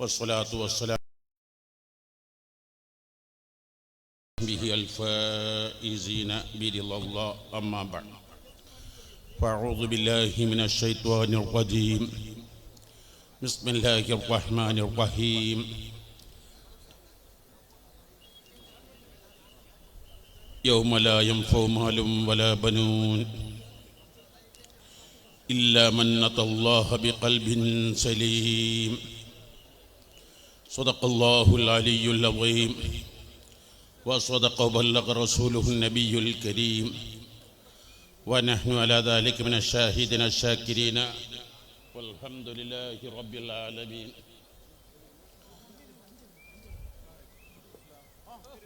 والصلاة والسلام به الفائزين برضا الله. أما بعد فأعوذ بالله من الشيطان الرجيم. بسم الله الرحمن الرحيم. يوم لا ينفع مال ولا بنون إلا من أتى الله بقلب سليم. صدق الله العلي العظيم وصدق وبلغ رسوله النبي الكريم ونحن على ذلك من الشاهدين الشاكرين والحمد لله رب العالمين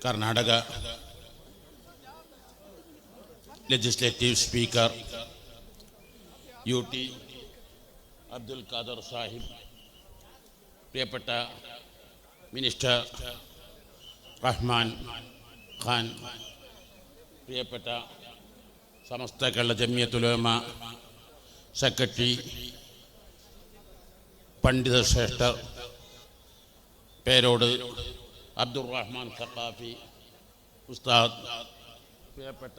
Karnataka legislative speaker U T Abdul Khader Sahib പ്രിയപ്പെട്ട minister Rahman Khan പ്രിയപ്പെട്ട Samastha Kerala Jamiyyathul Ulama secretary പണ്ഡിത ശ്രേഷ്ഠർ പേരോട് അബ്ദുൾ റഹ്മാൻ സഖാഫി ഉസ്താദ് പ്രിയപ്പെട്ട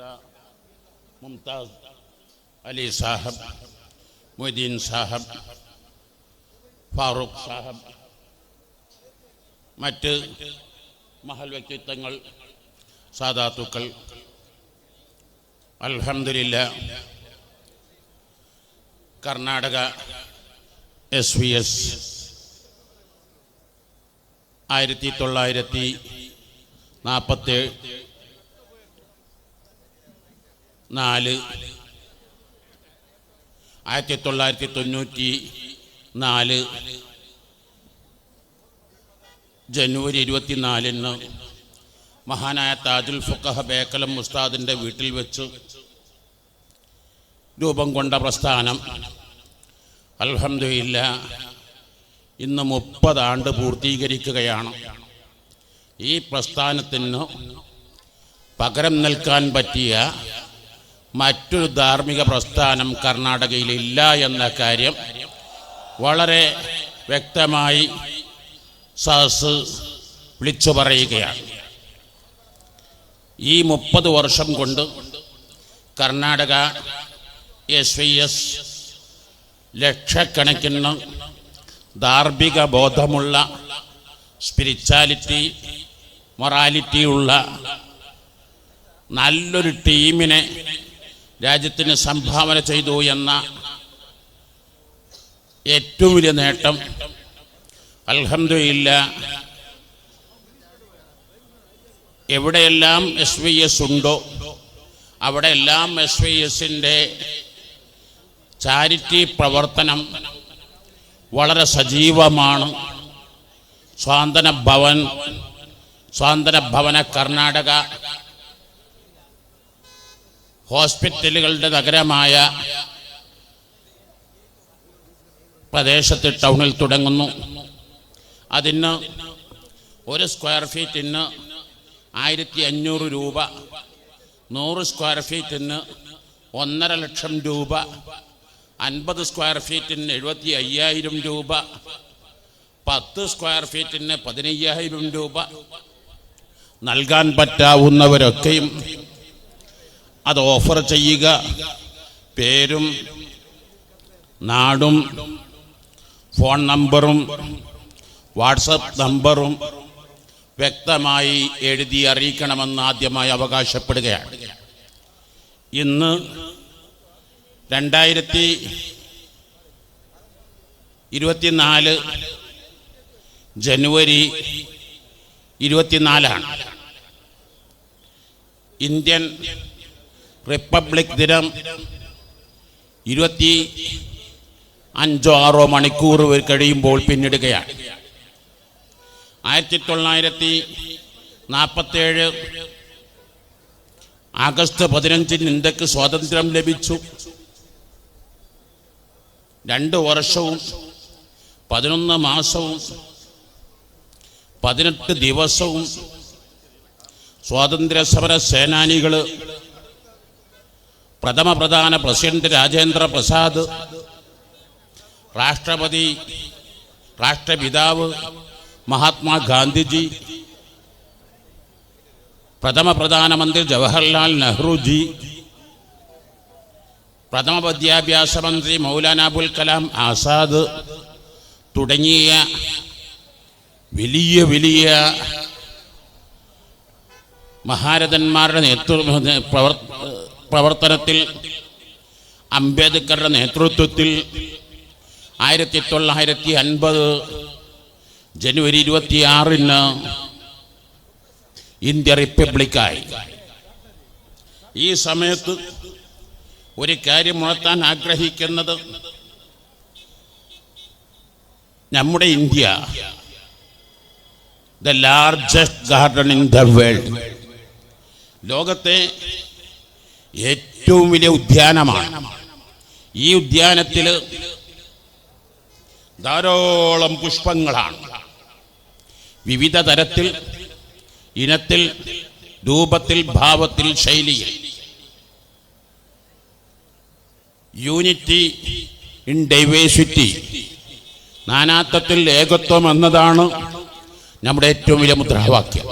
മുംതാസ് അലി സാഹബ് മൊയ്തീൻ സാഹബ് ഫാറൂഖ് സാഹബ് മറ്റ് മഹൽ വ്യക്തിത്വങ്ങൾ സാധാത്തുക്കൾ അൽഹമില്ല കർണാടക എസ് വി എസ്. ആയിരത്തി തൊള്ളായിരത്തി നാൽപ്പത്തി നാല്. ആയിരത്തി തൊള്ളായിരത്തി തൊണ്ണൂറ്റി നാല്. ജനുവരി ഇരുപത്തിനാലിന് മഹാനായ താജുൽ ഫുഖഹ ബേക്കലം മുസ്താദിന്റെ വീട്ടിൽ വെച്ച്. രൂപം കൊണ്ട പ്രസ്ഥാനം. അലഹമില്ല ഇന്ന് മുപ്പതാണ്ട് പൂർത്തീകരിക്കുകയാണ്. ഈ പ്രസ്ഥാനത്തിന് പകരം നിൽക്കാൻ പറ്റിയ മറ്റൊരു ധാർമ്മിക പ്രസ്ഥാനം കർണാടകയിലില്ല എന്ന കാര്യം വളരെ വ്യക്തമായി സഹസ് വിളിച്ചു പറയുകയാണ്. ഈ മുപ്പത് വർഷം കൊണ്ട് കർണാടക എസ് വി എസ് ലക്ഷക്കണക്കിന് ധാർമ്മിക ബോധമുള്ള സ്പിരിച്വാലിറ്റി മൊറാലിറ്റിയുള്ള നല്ലൊരു ടീമിനെ രാജ്യത്തിന് സംഭാവന ചെയ്തു എന്ന ഏറ്റവും വലിയ നേട്ടം അൽഹംദുലില്ല. എവിടെയെല്ലാം എസ് വി എസ് ഉണ്ടോ അവിടെ എല്ലാം എസ് വി എസിന്റെ ചാരിറ്റി പ്രവർത്തനം വളരെ സജീവമാണ്. സ്വാന്തന ഭവൻ സ്വാന്തന ഭവന കർണാടക ഹോസ്പിറ്റലുകളുടെ നഗരമായ പ്രദേശത്ത് ടൗണിൽ തുടങ്ങുന്നു. അതിന് ഒരു സ്ക്വയർ ഫീറ്റിന് ആയിരത്തി അഞ്ഞൂറ് രൂപ നൂറ് സ്ക്വയർ ഫീറ്റിന് ഒന്നര ലക്ഷം രൂപ അൻപത് സ്ക്വയർ ഫീറ്റിന് എഴുപത്തി അയ്യായിരം രൂപ പത്ത് സ്ക്വയർ ഫീറ്റിന് പതിനയ്യായിരം രൂപ നൽകാൻ പറ്റാവുന്നവരൊക്കെയും അത് ഓഫർ ചെയ്യുക. പേരും നാടും ഫോൺ നമ്പറും വാട്സപ്പ് നമ്പറും വ്യക്തമായി എഴുതി അറിയിക്കണമെന്ന് ആദ്യമായി അവകാശപ്പെടുകയാണ്. ഇന്ന് രണ്ടായിരത്തി ഇരുപത്തിനാല് ജനുവരി ഇരുപത്തിനാലാണ്. ഇന്ത്യൻ റിപ്പബ്ലിക് ദിനം ഇരുപത്തി അഞ്ചോ ആറോ മണിക്കൂർ കഴിയുമ്പോൾ പിന്നിടുകയാണ്. ആയിരത്തി തൊള്ളായിരത്തി നാൽപ്പത്തേഴ് ആഗസ്റ്റ് പതിനഞ്ചിന് ഇന്ത്യയ്ക്ക് സ്വാതന്ത്ര്യം ലഭിച്ചു. രണ്ട് വർഷവും പതിനൊന്ന് മാസവും പതിനെട്ട് ദിവസവും സ്വാതന്ത്ര്യ സമര സേനാനികൾ പ്രഥമ പ്രധാന പ്രസിഡന്റ് രാജേന്ദ്ര പ്രസാദ് രാഷ്ട്രപതി രാഷ്ട്രപിതാവ് മഹാത്മാഗാന്ധിജി പ്രഥമ പ്രധാനമന്ത്രി ജവഹർലാൽ നെഹ്റുജി പ്രഥമ വിദ്യാഭ്യാസ മന്ത്രി മൗലാന അബുൽ കലാം ആസാദ് തുടങ്ങിയ വലിയ വലിയ മഹാരഥന്മാരുടെ നേതൃത്വ പ്രവർത്തനത്തിൽ അംബേദ്കറുടെ നേതൃത്വത്തിൽ ആയിരത്തി തൊള്ളായിരത്തി അൻപത് ജനുവരി ഇരുപത്തിയാറിന് ഇന്ത്യ റിപ്പബ്ലിക്കായി. ഈ സമയത്ത് ഒരു കാര്യം ഉണർത്താൻ ആഗ്രഹിക്കുന്നത് നമ്മുടെ India the largest garden in the world ലോകത്തെ ഏറ്റവും വലിയ ഉദ്യാനമാണ്. ഈ ഉദ്യാനത്തിൽ ധാരാളം പുഷ്പങ്ങളാണ്. വിവിധ തരത്തിൽ ഇനത്തിൽ രൂപത്തിൽ ഭാവത്തിൽ ശൈലിയിൽ. യൂണിറ്റി ഇൻ ഡൈവേഴ്സിറ്റി നാനാത്വത്തിൽ ഏകത്വം എന്നതാണ് നമ്മുടെ ഏറ്റവും വലിയ മുദ്രാവാക്യം.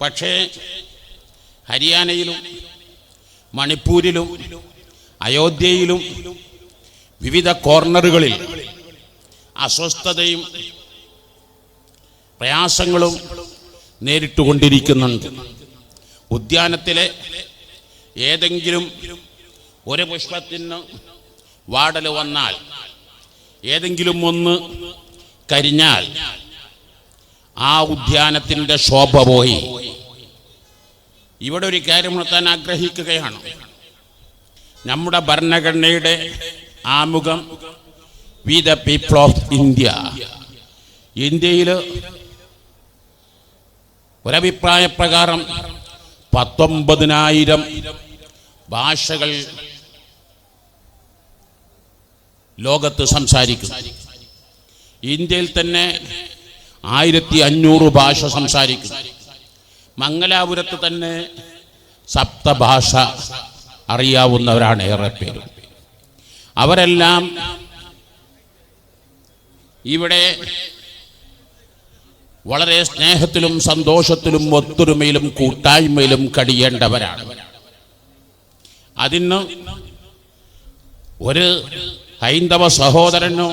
പക്ഷേ ഹരിയാനയിലും മണിപ്പൂരിലും അയോധ്യയിലും വിവിധ കോർണറുകളിൽ അസ്വസ്ഥതയും പ്രയാസങ്ങളും നേരിട്ടുകൊണ്ടിരിക്കുന്നുണ്ട്. ഉദ്യാനത്തിലെ ഏതെങ്കിലും ഒരു പുഷ്പത്തിന് വാടൽ വന്നാൽ ഏതെങ്കിലും ഒന്ന് കരിഞ്ഞാൽ ആ ഉദ്യാനത്തിന്റെ ശോഭ പോയി. ഇവിടെ ഒരു കാര്യം ഉണർത്താൻ ആഗ്രഹിക്കുകയാണ്. നമ്മുടെ ഭരണഘടനയുടെ ആമുഖം we the people of India. ഇന്ത്യയിൽ ഒരഭിപ്രായ പ്രകാരം പത്തൊമ്പതിനായിരം ഭാഷകൾ ലോകത്ത് സംസാരിക്കും. ഇന്ത്യയിൽ തന്നെ ആയിരത്തി അഞ്ഞൂറ് ഭാഷ സംസാരിക്കും. മംഗലാപുരത്ത് തന്നെ സപ്തഭാഷ അറിയാവുന്നവരാണ് ഏറെ പേര്. അവരെല്ലാം ഇവിടെ വളരെ സ്നേഹത്തിലും സന്തോഷത്തിലും ഒത്തൊരുമയിലും കൂട്ടായ്മയിലും കഴിയേണ്ടവരാണ്. അതിന് ഒരു ഹൈന്ദവ സഹോദരനോ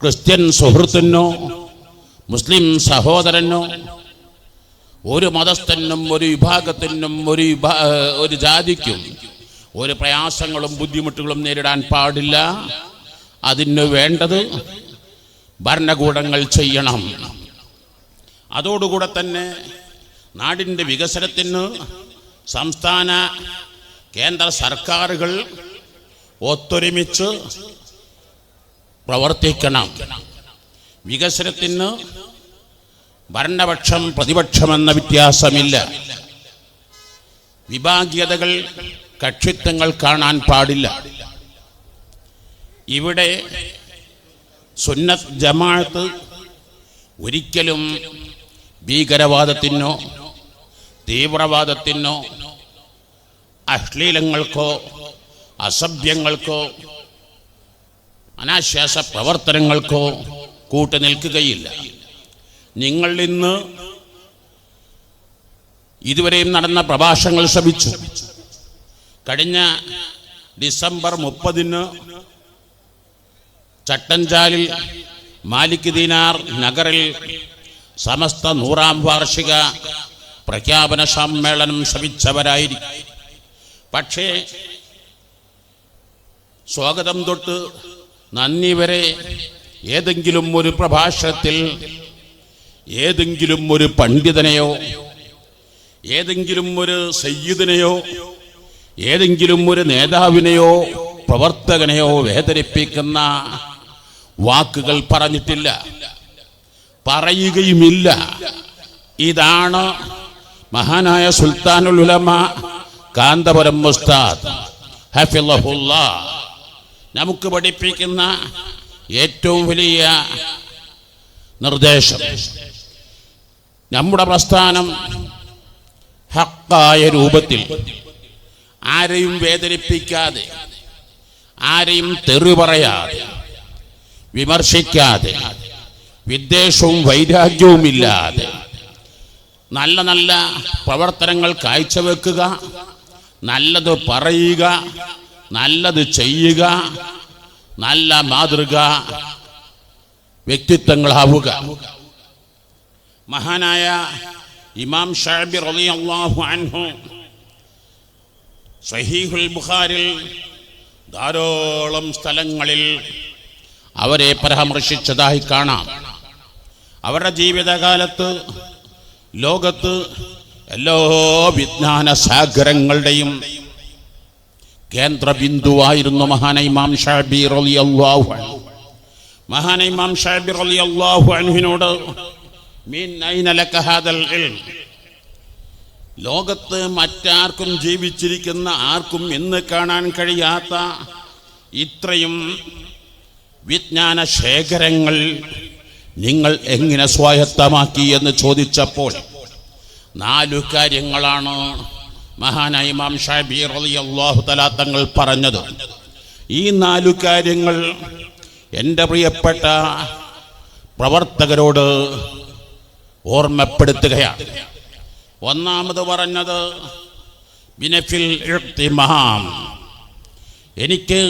ക്രിസ്ത്യൻ സുഹൃത്തിനോ മുസ്ലിം സഹോദരനോ ഒരു മതസ്ഥനും ഒരു വിഭാഗത്തിനും ഒരു വിഭാ ഒരു ജാതിക്കും ഒരു പ്രയാസങ്ങളും ബുദ്ധിമുട്ടുകളും നേരിടാൻ പാടില്ല. അതിന് വേണ്ടത് ഭരണകൂടങ്ങൾ ചെയ്യണം. അതോടുകൂടെ തന്നെ നാടിന്റെ വികസനത്തിന് സംസ്ഥാന കേന്ദ്ര സർക്കാരുകൾ ഒത്തൊരുമിച്ച് പ്രവർത്തിക്കണം. വികസനത്തിന് ഭരണപക്ഷം പ്രതിപക്ഷമെന്ന വ്യത്യാസമില്ല. വിഭാഗീയതകൾ കക്ഷിത്വങ്ങൾ കാണാൻ പാടില്ല. ഇവിടെ സുന്നത്ത് ജമാഅത്ത് ഒരിക്കലും ഭീകരവാദത്തിനോ തീവ്രവാദത്തിനോ അശ്ലീലങ്ങൾക്കോ അസഭ്യങ്ങൾക്കോ അനാശ്വാസ പ്രവർത്തനങ്ങൾക്കോ കൂട്ടുനിൽക്കുകയില്ല. നിങ്ങൾ ഇന്ന് ഇതുവരെയും നടന്ന പ്രഭാഷണങ്ങൾ ശ്രമിച്ചു. കഴിഞ്ഞ ഡിസംബർ മുപ്പതിന് ചട്ടഞ്ചാലിൽ മാലിക് ദീനാർ നഗറിൽ സമസ്ത നൂറാം വാർഷിക പ്രഖ്യാപന സമ്മേളനം ശ്രമിച്ചവരായിരിക്കും പക്ഷേ സ്വാഗതം തൊട്ട് നന്ദി വരെ ഏതെങ്കിലും ഒരു പ്രഭാഷണത്തിൽ ഏതെങ്കിലും ഒരു പണ്ഡിതനെയോ ഏതെങ്കിലും ഒരു സയ്യിദിനെയോ ഏതെങ്കിലും ഒരു നേതാവിനെയോ പ്രവർത്തകനെയോ വേദനിപ്പിക്കുന്ന വാക്കുകൾ പറഞ്ഞിട്ടില്ല. പറയുകയുമില്ല. ഇതാണ് മഹാനായ സുൽത്താനുൽ ഉലമ കാന്തപുരം മുസ്താദ് നമുക്ക് പഠിപ്പിക്കുന്ന ഏറ്റവും വലിയ നിർദ്ദേശം. നമ്മുടെ പ്രസ്ഥാനം ഹക്കായ രൂപത്തിൽ. ആരെയും വേദനിപ്പിക്കാതെ ആരെയും തെറി പറയാതെ വിമർശിക്കാതെ വിദ്വേഷവും വൈരാഗ്യവും ഇല്ലാതെ നല്ല നല്ല പ്രവർത്തനങ്ങൾ കാഴ്ചവെക്കുക നല്ലത് പറയുക നല്ലത് ചെയ്യുക നല്ല മാതൃക വ്യക്തിത്വങ്ങളാവുക. മഹാനായ ഇമാം ഷാബി റളിയല്ലാഹു അൻഹു സഹീഹുൽ ബുഖാരിൽ ധാരോളം സ്ഥലങ്ങളിൽ അവരെ പരാമർശിച്ചതായി കാണാം. അവരുടെ ജീവിതകാലത്ത് ലോകത്ത് എല്ലാ വിജ്ഞാന സാഗരങ്ങളുടെയും കേന്ദ്ര ബിന്ദുവായിരുന്നു മഹാനൈമാം ഷാബി റലി അള്ളാഹു മഹാനൈമാം ഷാബി റലി അള്ളാഹു ഇൽം? ലോകത്ത് മറ്റാർക്കും ജീവിച്ചിരിക്കുന്ന ആർക്കും ഇന്ന് കാണാൻ കഴിയാത്ത ഇത്രയും വിജ്ഞാന ശേഖരങ്ങൾ നിങ്ങൾ എങ്ങനെ സ്വായത്തമാക്കി എന്ന് ചോദിച്ചപ്പോൾ നാലു കാര്യങ്ങളാണ് മഹാനായി ഇമാം ഷാബി റളിയല്ലാഹു തആല തങ്ങൾ പറഞ്ഞത്. ഈ നാലു കാര്യങ്ങൾ എന്റെ പ്രിയപ്പെട്ട പ്രവർത്തകരോട് ഓർമ്മപ്പെടുത്തുകയാണ്. ഒന്നാമത് പറഞ്ഞത് ബിനഫിൽ ഇഹ്തിമാം. എനിക്ക്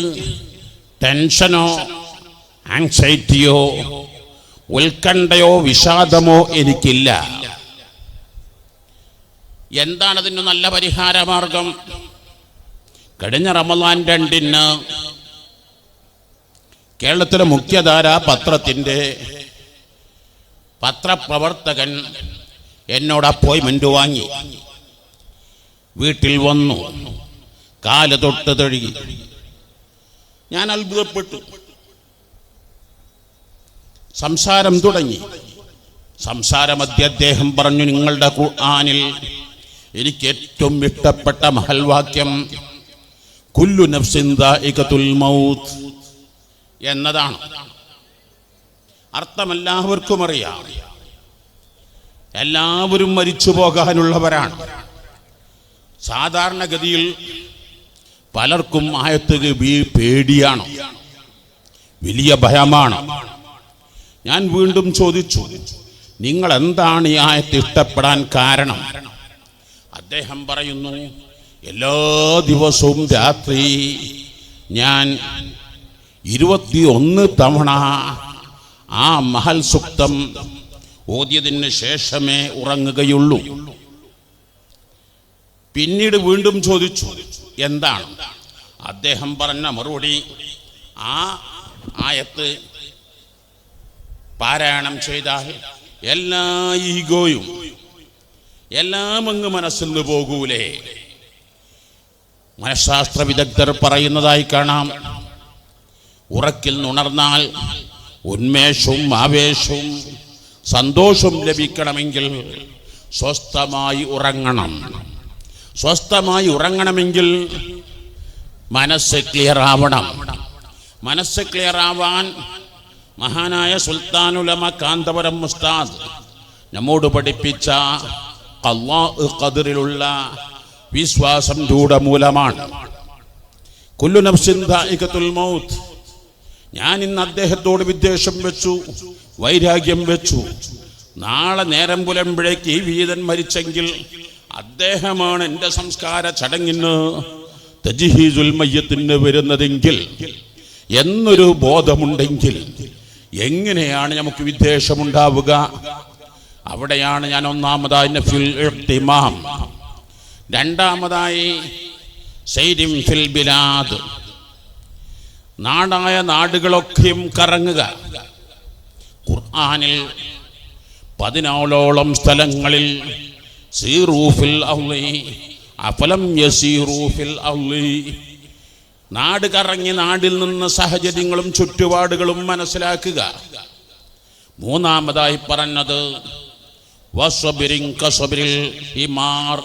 ടെൻഷനോ ആങ്സൈറ്റിയോ ഉത്കണ്ഠയോ വിഷാദമോ എനിക്കില്ല. എന്താണ് അതിന് നല്ല പരിഹാരമാർഗം? കഴിഞ്ഞ റമദാൻ രണ്ടിന് കേരളത്തിലെ മുഖ്യധാര പത്രത്തിന്റെ പത്രപ്രവർത്തകൻ എന്നോട് അപ്പോയിൻമെന്റ് വാങ്ങി. വീട്ടിൽ വന്നു. കാൽ തൊട്ട് തഴുകി. ഞാൻ അത്ഭുതപ്പെട്ടു. സംസാരം തുടങ്ങി. സംസാരമധ്യ അദ്ദേഹം പറഞ്ഞു നിങ്ങളുടെ ഖുർആനിൽ എനിക്ക് ഏറ്റവും ഇഷ്ടപ്പെട്ട മഹൽവാക്യം കുല്ലു നഫ്സിൻ ദാഇഖത്തുൽ മൗത്ത് എന്നതാണ്. അർത്ഥം എല്ലാവർക്കും അറിയാം. എല്ലാവരും മരിച്ചു പോകാനുള്ളവരാണ്. സാധാരണഗതിയിൽ പലർക്കും ആയത്ത് ബി- പേടിയാണ്. വലിയ ഭയമാണ്. ഞാൻ വീണ്ടും ചോദിച്ചു നിങ്ങൾ എന്താണ് ഈ ആയത്ത് ഇഷ്ടപ്പെടാൻ കാരണം? അദ്ദേഹം പറയുന്നു എല്ലാ ദിവസവും രാത്രി ഞാൻ ഇരുപത്തി ഒന്ന് തവണ ആ മഹൽ സുക്തം ഓദ്യതിന് ശേഷമേ ഉറങ്ങുകയുള്ളൂ. പിന്നീട് വീണ്ടും ചോദിച്ചു എന്താണ്? അദ്ദേഹം പറഞ്ഞ മറുപടി ആ ആയത്ത് പാരായണം ചെയ്താൽ എല്ലാ ഈഗോയും എല്ലാം അങ്ങ് മനസ്സിൽ നിന്ന് പോകൂലേ. മനഃശാസ്ത്ര വിദഗ്ധർ പറയുന്നതായി കാണാം. ഉറക്കിൽ നുണർന്നാൽ ഉന്മേഷവും ആവേശവും സന്തോഷവും ലഭിക്കണമെങ്കിൽ സ്വസ്ഥമായി ഉറങ്ങണം. സ്വസ്ഥമായി ഉറങ്ങണമെങ്കിൽ മനസ്സ് ക്ലിയർ ആവണം. മനസ്സ് ക്ലിയർ ആവാൻ മഹാനായ സുൽത്താനുലമ കാന്തപുരം മുസ്താദ് നമ്മോട് പഠിപ്പിച്ച അള്ളാഹ് ഖദറിലുള്ള വിശ്വാസം രൂഢമൂലമാണ് കുല്ലു മൗത്ത്. ഞാൻ ഇന്ന് അദ്ദേഹത്തോട് വിദ്വേഷം വെച്ചു വൈരാഗ്യം വെച്ചു. നാളെ നേരം പുലമ്പഴേക്ക് ഈ വീതൻ മരിച്ചെങ്കിൽ അദ്ദേഹമാണ് എന്റെ സംസ്കാര ചടങ്ങിന് തജിഹീസുൽ മയ്യത്തിന് വരുന്നതെങ്കിൽ എന്നൊരു ബോധമുണ്ടെങ്കിൽ എങ്ങനെയാണ് നമുക്ക് വിദ്വേഷമുണ്ടാവുക? അവിടെയാണ് ഞാൻ ഒന്നാമതായി നഫിൽ ഇഹ്തിമാം. രണ്ടാമതായി സൈരിം ഫിൽ ബിലാദ്. നാടായ നാടുകളൊക്കെയും കറങ്ങുക. ഖുർആനിൽ പതിനാലോളം സ്ഥലങ്ങളിൽ സീറൂഫിൽ അഫലം യസീറൂഫിൽ അള്ളി നാട് കറങ്ങി നാടിൽ നിന്ന് സാഹചര്യങ്ങളും ചുറ്റുപാടുകളും മനസ്സിലാക്കുക. മൂന്നാമതായി പറഞ്ഞത് ഹിമാർ.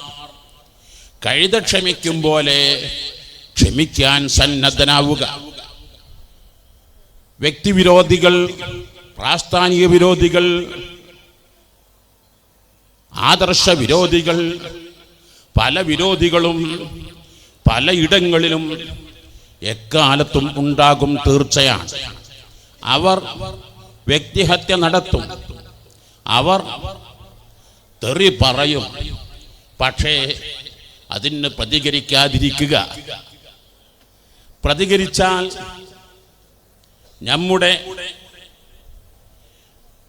കഴുത ക്ഷമിക്കും പോലെ ക്ഷമിക്കാൻ സന്നദ്ധനാവുക. വ്യക്തിവിരോധികൾ പ്രാസ്ഥാനിക വിരോധികൾ ആദർശ വിരോധികൾ പല വിരോധികളും പലയിടങ്ങളിലും എക്കാലത്തും ഉണ്ടാകും തീർച്ചയാണ്. അവർ വ്യക്തിഹത്യ നടത്തും. അവർ തെറി പറയും. പക്ഷേ അതിന് പ്രതികരിക്കാതിരിക്കുക. പ്രതികരിച്ചാൽ നമ്മുടെ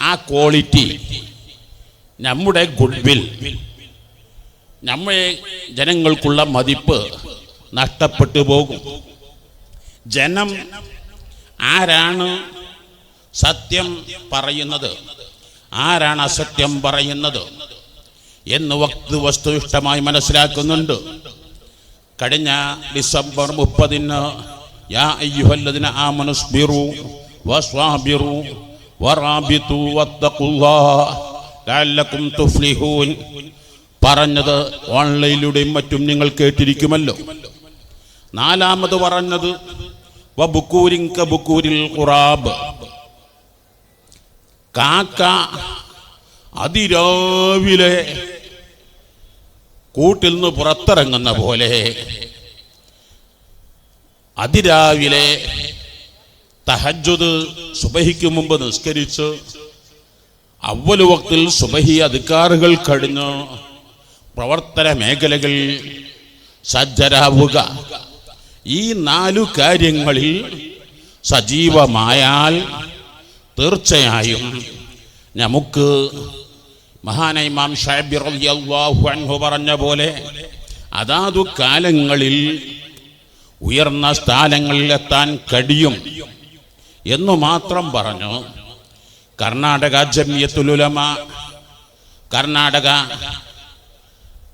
ആ ക്വാളിറ്റി നമ്മുടെ ഗുഡ് വിൽ നമ്മളെ ജനങ്ങൾക്കുള്ള മതിപ്പ് നഷ്ടപ്പെട്ടു പോകും. ജനം ആരാണ് സത്യം പറയുന്നത്? ആരാണ് അസത്യം പറയുന്നത്? എന്ന് വക്ത് വസ്തുനിഷ്ഠമായി മനസ്സിലാക്കുന്നുണ്ട്. കഴിഞ്ഞ ഡിസംബർ മുപ്പതിന് യാ അയ്യുഹല്ലതിന് ആ മനുസ്ബിറു വസ്വാബിറു വറാബിതു വത്തഖുല്ലാ ലഅല്ലക്കും തുഫ്ലിഹൂൻ. പറഞ്ഞത് ഓൺലൈനിലൂടെയും മറ്റും നിങ്ങൾ കേട്ടിരിക്കുമല്ലോ. നാലാമത് പറഞ്ഞത് ഖുറാബ്. കാക്ക അതിരാവിലെ കൂട്ടിൽ നിന്ന് പുറത്തിറങ്ങുന്ന പോലെ അതിരാവിലെ തഹജ്ജുദ് സുബഹിക്ക് മുമ്പ് നിസ്കരിച്ച് അവൽ വക്തിൽ സുബഹി അധികാറുകൾ കഴിഞ്ഞ് പ്രവർത്തന മേഖലകളിൽ സജ്ജരാവുക. ഈ നാലു കാര്യങ്ങളിൽ സജീവമായാൽ തീർച്ചയായും നമുക്ക് മഹാനായ ഇമാം റളിയല്ലാഹു അൻഹു പറഞ്ഞ പോലെ അതാതു കാലങ്ങളിൽ ഉയർന്ന സ്ഥാനങ്ങളിൽ എത്താൻ കഴിയും എന്നു മാത്രം പറഞ്ഞു. Karnataka Jamiyyathul Ulama Karnataka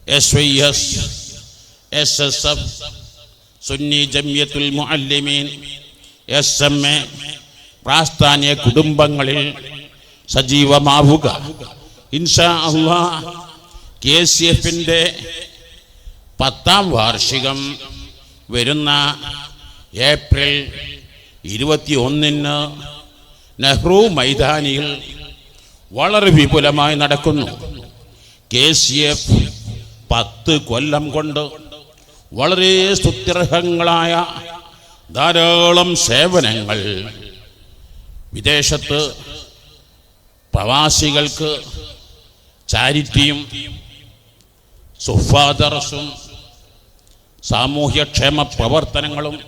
S Y S S S F Sunni ജമ്യത്തുൽ Muallimeen. S M A പ്രാസ്ഥാനിക കുടുംബങ്ങളിൽ സജീവമാവുക. ഇൻഷാ അള്ളാ കെ സി എഫിന്റെ പത്താം വാർഷികം വരുന്ന ഏപ്രിൽ ഇരുപത്തി ഒന്നിന് നെഹ്റു മൈതാനിയിൽ വളരെ വിപുലമായി നടക്കുന്നു. കെ സി എഫ് പത്ത് കൊല്ലം കൊണ്ട് വളരെ സ്തുത്യർഹങ്ങളായ ധാരാളം സേവനങ്ങൾ. വിദേശത്ത് പ്രവാസികൾക്ക് ചാരിറ്റിയും സുഫാദർസും സാമൂഹ്യക്ഷേമ പ്രവർത്തനങ്ങളും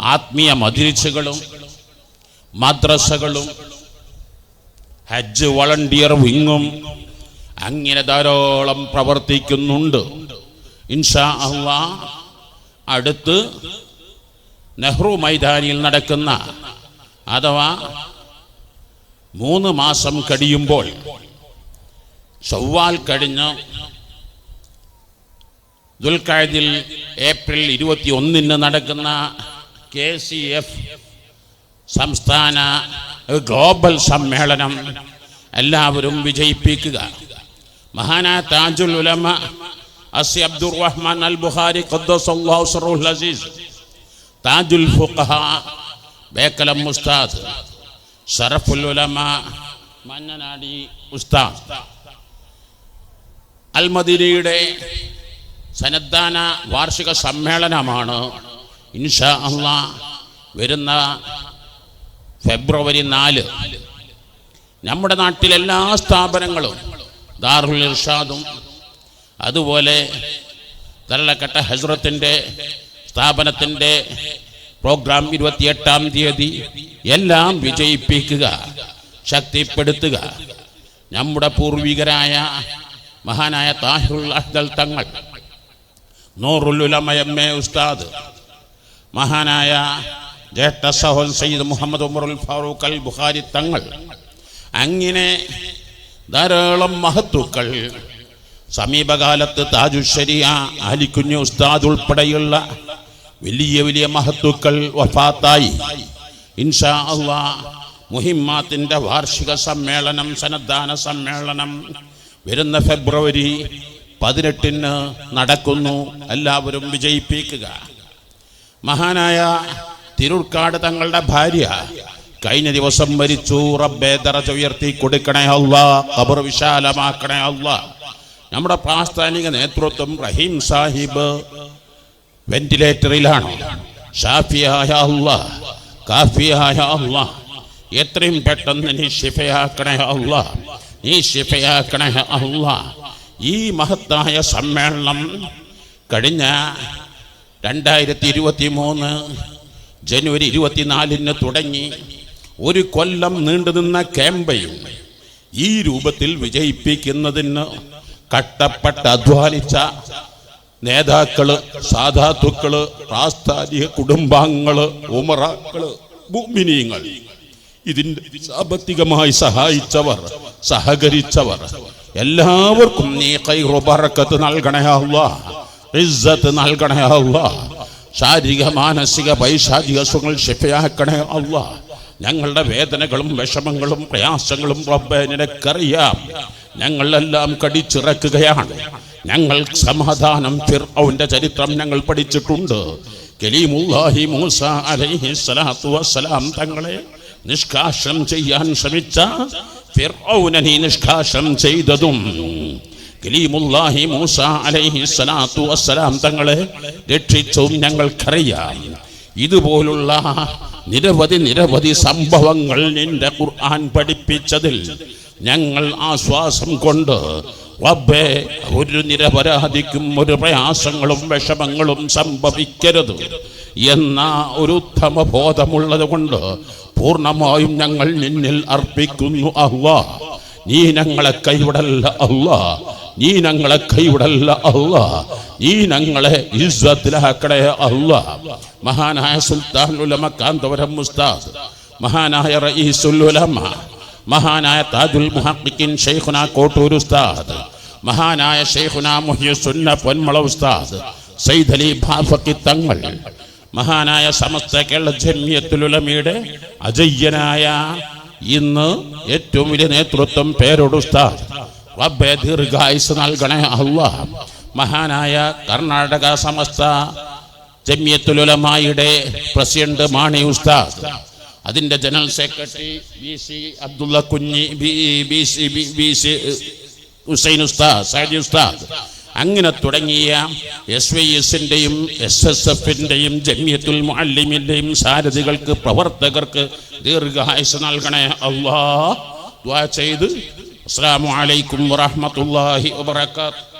ആത്മീയ മതിരിച്ചുകളും മദ്രസകളും ഹജ്ജ് വളണ്ടിയർ വിങ്ങും അങ്ങനെ ധാരാളം പ്രവർത്തിക്കുന്നുണ്ട്. ഇൻഷാ അള്ളാ അടുത്ത് നെഹ്റു മൈതാനിയിൽ നടക്കുന്ന അഥവാ മൂന്ന് മാസം കഴിയുമ്പോൾ ചൊവ്വാൽ കഴിഞ്ഞ് ദുൽഖാദിൽ ഏപ്രിൽ ഇരുപത്തി ഒന്നിന് നടക്കുന്ന കെ സി എഫ് സംസ്ഥാന ഗ്ലോബൽ സമ്മേളനം എല്ലാവരും വിജയിപ്പിക്കുക. മഹാനാ താജുൽ ഉലമ അസി അബ്ദുർ റഹ്മാൻ അൽ ഖദ്ദസല്ലാഹു സറൂൽ അസീസ് താജുൽ ഫുഖഹ ബേക്കലം ഉസ്താദ് സറഫുൽ ഉലമ മഞ്ഞനാടി ഉസ്താദ് അൽമദിനയുടെ സന്നദ്ധാന വാർഷിക സമ്മേളനമാണ് ഇൻഷാ അള്ളാ വരുന്ന ഫെബ്രുവരി നാല്. നമ്മുടെ നാട്ടിലെല്ലാ സ്ഥാപനങ്ങളും ദാറുൽ ഇർഷാദും അതുപോലെ തള്ളക്കട്ട ഹസ്രത്തിന്റെ സ്ഥാപനത്തിന്റെ പ്രോഗ്രാം ഇരുപത്തിയെട്ടാം തീയതി എല്ലാം വിജയിപ്പിക്കുക ശക്തിപ്പെടുത്തുക. നമ്മുടെ പൂർവികരായ മഹാനായ താഹിറുൽ അഹ്ദൽ തങ്ങൾ നൂറുലുലമയമ്മ ഉസ്താദ് മഹാനായ ജ്യേഷ്ഠ സഹോൻ സയ്യിദ് മുഹമ്മദ് ഉമറുൽ ഫാറൂഖ് അൽ ബുഖാരി തങ്ങൾ അങ്ങനെ ധാരാളം മഹത്തുക്കൾ സമീപകാലത്ത് താജുശരിയ അലിക്കുഞ്ഞ് ഉസ്താദ് ഉൾപ്പെടെയുള്ള വലിയ വലിയ മഹത്തുക്കൾ വഫാത്തായി. ഇൻഷാ അള്ളാ മുഹിമ്മാത്തിന്റെ വാർഷിക സമ്മേളനം സന്നദ്ധാന സമ്മേളനം വരുന്ന ഫെബ്രുവരി പതിനെട്ടിന് നടക്കുന്നു. എല്ലാവരും വിജയിപ്പിക്കുക. മഹാനായ തിരുർക്കാട് തങ്ങളുടെ ഭാര്യ കഴിഞ്ഞ ദിവസം മരിച്ചു. റബ്ബേ ദറജ ഉയർത്തി കൊടുക്കണേ അള്ളാ ഖബർ വിശാലമാക്കണേ അല്ല നമ്മുടെ പ്രാസ്ഥാനിക നേതൃത്വം റഹീം സാഹിബ് വെന്റിലേറ്ററിലാണ്. ഷാഫിയായ അല്ല കാഫിയായ അല്ല എത്രയും പെട്ടെന്ന് നീ ശിഫയാക്കണേ അല്ല നീ ശിഫയാക്കണേ അല്ല ഈ മഹത്തായ സമ്മേളനം കഴിഞ്ഞ രണ്ടായിരത്തി ഇരുപത്തി മൂന്ന് ജനുവരി ഇരുപത്തിനാലിന് തുടങ്ങി ഒരു കൊല്ലം നീണ്ടുനിന്ന ക്യാമ്പയിൻ ഈ രൂപത്തിൽ വിജയിപ്പിക്കുന്നതിന് കട്ടപ്പെട്ട് അധ്വാനിച്ച നേതാക്കൾ സാധാത്തുക്കൾ പ്രാസ്ഥാനിക കുടുംബാംഗങ്ങൾ ഉമറാക്കൾ ഭൂമിനീങ്ങൾ ഇതിന്റെ സാമ്പത്തികമായി സഹായിച്ചവർ സഹകരിച്ചവർ. എല്ലാവർക്കും നീ കൈറുബറക്കത്ത് നൽകണേ അല്ലാ ഇസ്സത്ത് നൽകണേ ശാരീരിക മാനസിക പൈശാചിക സുഖങ്ങൾ ഷിഫയാക്കണേ അല്ലാ ഞങ്ങളുടെ വേദനകളും വിഷമങ്ങളും പ്രയാസങ്ങളും റബ്ബേ നിനക്കറിയാം. ഞങ്ങളെല്ലാം കടിച്ചിറക്കുകയാണ്. ഞങ്ങൾ സമാധാനം ഫിർഔന്റെ ചരിത്രം ഞങ്ങൾ പഠിച്ചിട്ടുണ്ട്. കലീമുല്ലാഹി മൂസ അലൈഹി സ്വലാത്തു വസ്സലാം തങ്ങളെ നിഷ്കാശം ചെയ്യാൻ ശ്രമിച്ച ഫിർഔനെ നിഷ്കാശം ചെയ്തതും കലീമുല്ലാഹി മൂസ അലൈഹി സ്വലാത്തു വസ്സലാം തങ്ങളെ രക്ഷിച്ചും ഞങ്ങൾക്കറിയാം. ഇതുപോലുള്ള നിരവധി നിരവധി സംഭവങ്ങൾ നിന്റെ ഖുർആൻ പഠിപ്പിച്ചതിൽ ഞങ്ങൾ ആശ്വാസം കൊണ്ട് റബ്ബേ ഒരു നിരപരാധിക്കും ഒരു പ്രയാസങ്ങളും വിഷമങ്ങളും സംഭവിക്കരുത് എന്ന ഒരു ഉത്തമ ബോധമുള്ളത് കൊണ്ട് പൂർണമായും ഞങ്ങൾ നിന്നിൽ അർപ്പിക്കുന്നു അള്ളാ. നീ ഞങ്ങളെ കൈവിടല്ല അള്ളാ. നീ ഞങ്ങളെ കൈവിടല്ല അഹ്വാ നീ ഞങ്ങളെ ഇസ്വത്തിലാക്കടേ അഹ്വാ മഹാനായ സുൽത്താൻ ഉലമ കാന്തപുരം മുസ്താദ് മഹാനായ റഈസുൽ ഉലമ മഹാനായ താജുൽ മുഹാക്കിൻ ഷെയ്ഖുന കോട്ടൂർ ഉസ്താദ്. മഹാനായ ഷെയ്ഖുന മുഹ്യുസുന്ന പൊന്മള ഉസ്താദ്. സയ്യിദ് അലി ഭാഫക്കി തങ്ങൾ. മഹാനായ സമസ്ത കേരള ജമ്യത്തുലുലമിയുടെ അജയ്യനായ ഇന്ന് ഏറ്റവും വലിയ നേതൃത്വം പേരോട് ഉസ്താദ്. റബ്ബേ ദീർഘായുസ് നൽകണേ അള്ളാ. മഹാനായ കർണാടക സമസ്ത ജമ്യത്തുലുലമായുടെ പ്രസിഡന്റ് മാണി ഉസ്താദ്. അതിന്റെ general secretary B C Abdulla Kunhi B C B- C Hussain ഉസ്താദ് സൈദി ഉസ്താദ്. അങ്ങനെ തുടങ്ങിയ എസ് വൈ എസിന്റെയും എസ് എസ് എഫിന്റെയും ജമിയത്തുൽ മുഅല്ലിമിന്റെയും സാരഥികൾക്ക് പ്രവർത്തകർക്ക് ദീർഘായുസ് നൽകണേ. അള്ളാ ദ്വാ ചെയ്ത്. അസ്സാം വലൈക്കും വറഹമത്തല്ലാഹി വബർക്കാത്തു